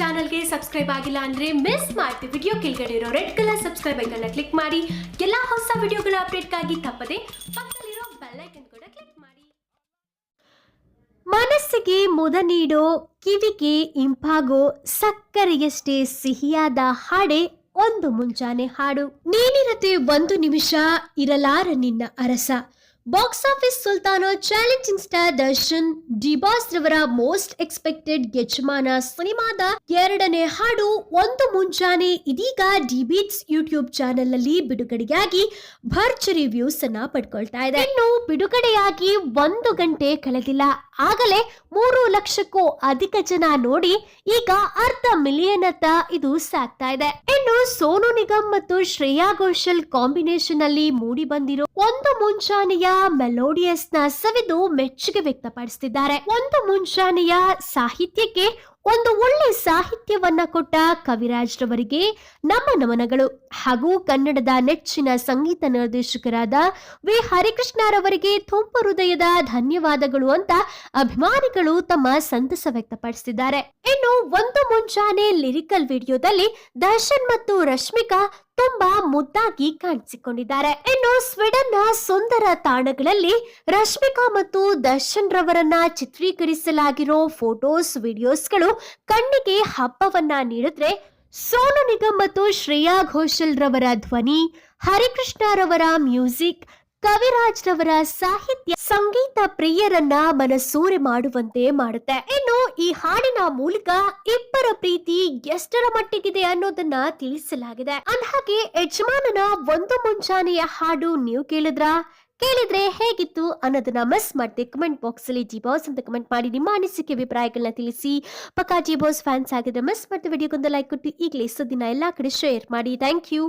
ಚಾನಲ್ಗೆ ಸಬ್ಸ್ಕ್ರೈಬ್ ಆಗಿಲ್ಲ ಅಂದ್ರೆ ಮಿಸ್ ಮಾಡ್ತೀವಿ ವಿಡಿಯೋ ಕೆಳಗಡೆ ಇರೋ ರೆಡ್ ಕಲರ್ ಸಬ್ಸ್ಕ್ರೈಬ್ ಐಕನ್ನ ಕ್ಲಿಕ್ ಮಾಡಿ. ಎಲ್ಲಾ ಹೊಸ ವಿಡಿಯೋಗಳ ಅಪ್ಡೇಟ್ಗಾಗಿ ತಪ್ಪದೆ ಪಕ್ಕದಲ್ಲಿರೋ ಬೆಲ್ ಐಕನ್ ಕೂಡ ಕ್ಲಿಕ್ ಮಾಡಿ. ಮನಸ್ಸಿಗೆ ಮುದ ನೀಡೋ, ಕಿವಿಗೆ ಇಂಪಾಗೋ, ಸಕ್ಕರೆಯಷ್ಟೇ ಸಿಹಿಯಾದ ಹಾಡೆ ಒಂದು ಮುಂಚಾನೆ ಹಾಡು. ನೀನಿರತೆ ಒಂದು ನಿಮಿಷ ಇರಲಾರ ನಿನ್ನ ಅರಸ. ಬಾಕ್ಸ್ ಆಫೀಸ್ ಸುಲ್ತಾನ challenging star Darshan D boss ರವರ ಮೋಸ್ಟ್ ಎಕ್ಸ್ಪೆಕ್ಟೆಡ್ ಯಜಮಾನ ಸಿನಿಮಾದ ಎರಡನೇ ಹಾಡು, ಒಂದು ಮುಂಜಾನೆ ಇದೀಗ ಡಿಬೀಟ್ಸ್ ಯೂಟ್ಯೂಬ್ ಚಾನೆಲ್ನಲ್ಲಿ ಬಿಡುಗಡೆಯಾಗಿ ಭರ್ಜರಿ ವ್ಯೂಸ್ ಅನ್ನ ಪಡ್ಕೊಳ್ತಾ ಇದೆ. ಇನ್ನು ಬಿಡುಗಡೆಯಾಗಿ ಒಂದು ಗಂಟೆ ಕಳೆದಿಲ್ಲ. ಆಗಲೇ ಮೂರು ಲಕ್ಷಕ್ಕೂ ಅಧಿಕ ಜನ ನೋಡಿ ಈಗ ಅರ್ಧ ಮಿಲಿಯನ್ ಅತ್ತ ಇದು ಸಾಕ್ತಾ ಇದೆ. ಇನ್ನು ಸೋನು ನಿಗಮ್ ಮತ್ತು ಶ್ರೇಯಾ ಘೋಷಲ್ ಕಾಂಬಿನೇಷನ್ ಅಲ್ಲಿ ಮೂಡಿ ಬಂದಿರೋ ಒಂದು ಮುಂಚಾನೆಯ ಮೆಲೋಡಿಯಸ್ನ ಸವಿದು ಮೆಚ್ಚುಗೆ ವ್ಯಕ್ತಪಡಿಸುತ್ತಿದ್ದಾರೆ ಒಂದು ಮುಂಚಾನೆಯ ಸಾಹಿತ್ಯಕ್ಕೆ ಒಂದು ಒಳ್ಳೆ ಕೊಟ್ಟ ಕವಿರಾಜ್ ರವರಿಗೆ ನಮ್ಮ ನಮನಗಳು. ಹಾಗೂ ಕನ್ನಡದ ನೆಚ್ಚಿನ ಸಂಗೀತ ನಿರ್ದೇಶಕರಾದ ವಿ. ಹರಿಕೃಷ್ಣರವರಿಗೆ ತುಂಬು ಹೃದಯದ ಧನ್ಯವಾದಗಳು ಅಂತ ಅಭಿಮಾನಿಗಳು ತಮ್ಮ ಸಂತಸ ವ್ಯಕ್ತಪಡಿಸಿದ್ದಾರೆ. ಇನ್ನು ಒಂದು ಮುಂಚಾನೆ ಲಿರಿಕಲ್ ವಿಡಿಯೋದಲ್ಲಿ ದರ್ಶನ್ ಮತ್ತು ರಶ್ಮಿಕಾ ತುಂಬಾ ಮುದ್ದಾಗಿ ಕಾಣಿಸಿಕೊಂಡಿದ್ದಾರೆ. ಇನ್ನು ಸ್ವೀಡನ್ ಸುಂದರ ತಾಣಗಳಲ್ಲಿ ರಶ್ಮಿಕಾ ಮತ್ತು ದರ್ಶನ್ ರವರನ್ನ ಚಿತ್ರೀಕರಿಸಲಾಗಿರೋ ಫೋಟೋಸ್, ವಿಡಿಯೋಸ್ಗಳು ಕಣ್ಣಿಗೆ ಹಬ್ಬವನ್ನ ನೀಡಿದ್ರೆ ಸೋನು ನಿಗಮ್ ಮತ್ತು ಶ್ರೇಯಾ ಘೋಷಲ್ ರವರ ಧ್ವನಿ, ಹರಿಕೃಷ್ಣ ರವರ ಮ್ಯೂಸಿಕ್ ಕವಿರಾಜ್ ರವರ ಸಾಹಿತ್ಯ ಸಂಗೀತ ಪ್ರಿಯರನ್ನ ಮನಸೂರೆ ಮಾಡುವಂತೆ ಮಾಡುತ್ತೆ. ಇನ್ನು ಈ ಹಾಡಿನ ಮೂಲಕ ಇಬ್ಬರ ಪ್ರೀತಿ ಎಷ್ಟರ ಮಟ್ಟಿಗಿದೆ ಅನ್ನೋದನ್ನ ತಿಳಿಸಲಾಗಿದೆ. ಅಂದಹಾಗೆ ಯಜಮಾನನ ಒಂದು ಮುಂಚಾನೆಯ ಹಾಡು ನೀವು ಕೇಳಿದ್ರಾ? ಕೇಳಿದ್ರೆ ಹೇಗಿತ್ತು ಅನ್ನೋದನ್ನ ಮಿಸ್ ಮಾಡದೆ ಕಮೆಂಟ್ ಬಾಕ್ಸ್ ಅಲ್ಲಿ ಜಿ ಬಾಸ್ ಅಂತ ಕಮೆಂಟ್ ಮಾಡಿ ನಿಮ್ಮ ಅನಿಸಿಕೆ ಅಭಿಪ್ರಾಯಗಳನ್ನ ತಿಳಿಸಿ. ಪಕ್ಕಾ ಜಿ ಬಾಸ್ ಫ್ಯಾನ್ಸ್ ಆಗಿದ್ರೆ ಮಿಸ್ ಮಾಡಿದ ವಿಡಿಯೋಗೊಂದು ಲೈಕ್ ಕೊಟ್ಟು ಈಗಲೇ ದಿನ ಎಲ್ಲಾ ಕಡೆ ಶೇರ್ ಮಾಡಿ. Thank you.